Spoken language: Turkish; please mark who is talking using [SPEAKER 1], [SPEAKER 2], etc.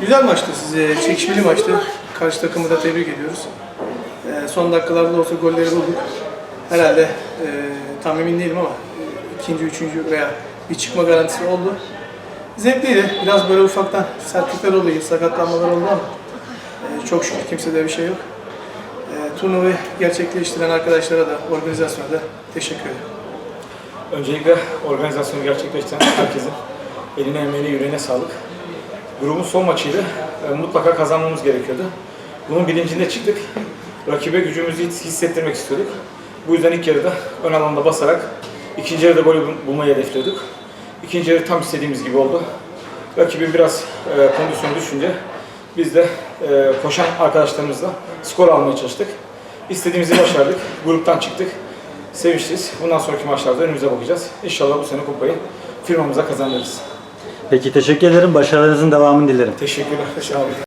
[SPEAKER 1] Güzel maçtı size, çekişmeli maçtı. Karşı takımı da tebrik ediyoruz. Ee, son dakikalarda da olsa golleri bulduk. Herhalde e, tam emin değilim ama e, ikinci, üçüncü veya bir çıkma garantisi oldu. Zevkliydi. Biraz böyle ufaktan sertlikler oluyor, sakatlanmalar oldu ama e, çok şükür kimsede bir şey yok. E, turnuvayı gerçekleştiren arkadaşlara da, organizasyona da teşekkür ederim.
[SPEAKER 2] Öncelikle organizasyonu gerçekleştiren herkesin eline emeğine yüreğine sağlık. Grubun son maçıydı. E, Mutlaka kazanmamız gerekiyordu. Bunun bilincinde çıktık. Rakibe gücümüzü his- hissettirmek istiyorduk. Bu yüzden ilk yarıda ön alanda basarak ikinci yarıda golü bul- bulmayı hedefliyorduk. İkinci yarı tam istediğimiz gibi oldu. Rakibin biraz e, kondisyonu düşünce biz de e, koşan arkadaşlarımızla skor almaya çalıştık. İstediğimizi başardık. Gruptan çıktık. Sevinçliyiz. Bundan sonraki maçlarda önümüze bakacağız. İnşallah bu sene kupayı firmamıza kazandırırız.
[SPEAKER 3] Peki teşekkür ederim. Başarılarınızın devamını dilerim.
[SPEAKER 2] Teşekkürler. Sağ.